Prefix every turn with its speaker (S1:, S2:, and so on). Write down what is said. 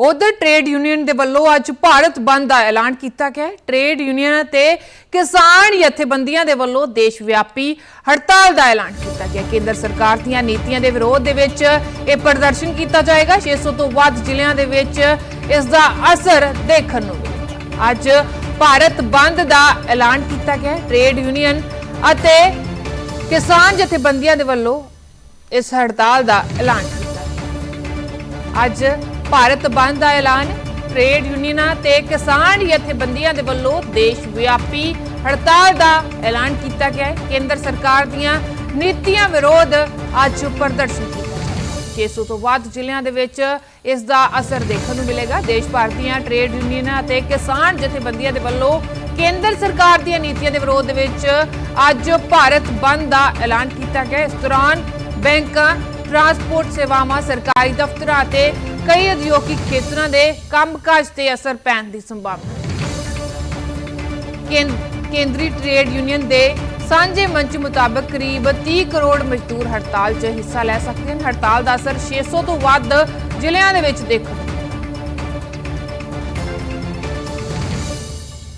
S1: ਉਧਰ trade union ਦੇ ਵੱਲੋਂ ਅੱਜ ਭਾਰਤ ਬੰਦ ਦਾ ਐਲਾਨ ਕੀਤਾ ਗਿਆ ਹੈ। ਟ੍ਰੇਡ ਯੂਨੀਅਨ ਤੇ ਕਿਸਾਨ ਜਥੇਬੰਦੀਆਂ ਦੇ ਵੱਲੋਂ ਦੇਸ਼ ਵਿਆਪੀ ਹੜਤਾਲ ਦਾ ਐਲਾਨ ਕੀਤਾ ਗਿਆ। ਕੇਂਦਰ ਸਰਕਾਰ ਦੀਆਂ ਨੀਤੀਆਂ ਦੇ ਵਿਰੋਧ ਦੇ ਵਿੱਚ ਇਹ ਪ੍ਰਦਰਸ਼ਨ ਕੀਤਾ ਜਾਏਗਾ। 600 ਤੋਂ ਵੱਧ ਜ਼ਿਲ੍ਹਿਆਂ ਦੇ ਵਿੱਚ ਇਸ ਦਾ ਅਸਰ ਦੇਖਣ ਨੂੰ ਮਿਲੇਗਾ। ਅੱਜ ਭਾਰਤ ਬੰਦ ਦਾ ਐਲਾਨ ਕੀਤਾ ਗਿਆ ਹੈ। ਟ੍ਰੇਡ ਯੂਨੀਅਨ ਅਤੇ ਕਿਸਾਨ ਜਥੇਬੰਦੀਆਂ ਦੇ ਵੱਲੋਂ ਇਸ ਹੜਤਾਲ ਦਾ ਐਲਾਨ ਕੀਤਾ ਗਿਆ ਅੱਜ ਭਾਰਤ ਬੰਦ ਦਾ ਐਲਾਨ ਟ੍ਰੇਡ ਯੂਨੀਅਨਾਂ ਤੇ ਕਿਸਾਨ ਜਥੇਬੰਦੀਆਂ ਦੇ ਵੱਲੋਂ ਦੇਸ਼ ਵਿਆਪੀ ਹੜਤਾਲ ਦਾ ਐਲਾਨ ਕੀਤਾ ਗਿਆ ਹੈ। ਕੇਂਦਰ ਸਰਕਾਰ ਦੀਆਂ ਨੀਤੀਆਂ ਵਿਰੋਧ ਅੱਜ ਪ੍ਰਦਰਸ਼ਨ ਕੀਤਾ ਜਾਏਗਾ 600 ਤੋਂ ਵੱਧ ਜ਼ਿਲ੍ਹਿਆਂ ਦੇ ਵਿੱਚ ਇਸ ਦਾ ਅਸਰ ਦੇਖਣ ਨੂੰ ਮਿਲੇਗਾ। ਦੇਸ਼ ਭਰ ਦੀਆਂ ਟ੍ਰੇਡ ਯੂਨੀਅਨਾਂ ਅਤੇ ਕਿਸਾਨ ਜਥੇਬੰਦੀਆਂ ਦੇ ਵੱਲੋਂ ਕੇਂਦਰ ਸਰਕਾਰ ਦੀਆਂ ਨੀਤੀਆਂ ਦੇ ਵਿਰੋਧ ਵਿੱਚ ਅੱਜ ਭਾਰਤ ਬੰਦ ਦਾ ਐਲਾਨ ਕੀਤਾ ਗਿਆ ਇਸ ਦੌਰਾਨ ਬੈਂਕਾਂ ਟਰਾਂਸਪੋਰਟ ਸੇਵਾਵਾਂ, ਸਰਕਾਰੀ ਦਫ਼ਤਰਾਂ ਅਤੇ ਕਈ ਉਦਯੋਗਿਕ ਖੇਤਰਾਂ ਦੇ ਕੰਮਕਾਜ ਤੇ ਅਸਰ ਪੈਣ ਦੀ ਸੰਭਾਵਨਾ। ਕੇਂਦਰੀ ਟ੍ਰੇਡ ਯੂਨੀਅਨ ਦੇ ਸਾਂਝੇ ਮੰਚ ਮੁਤਾਬਕ ਕਰੀਬ 30 ਕਰੋੜ ਮਜ਼ਦੂਰ ਹੜਤਾਲ 'ਚ ਹਿੱਸਾ ਲੈ ਸਕਦੇ ਹਨ। ਹੜਤਾਲ ਦਾ ਅਸਰ 600 ਤੋਂ ਵੱਧ ਜ਼ਿਲ੍ਹਿਆਂ ਦੇ ਵਿੱਚ ਦੇਖਣ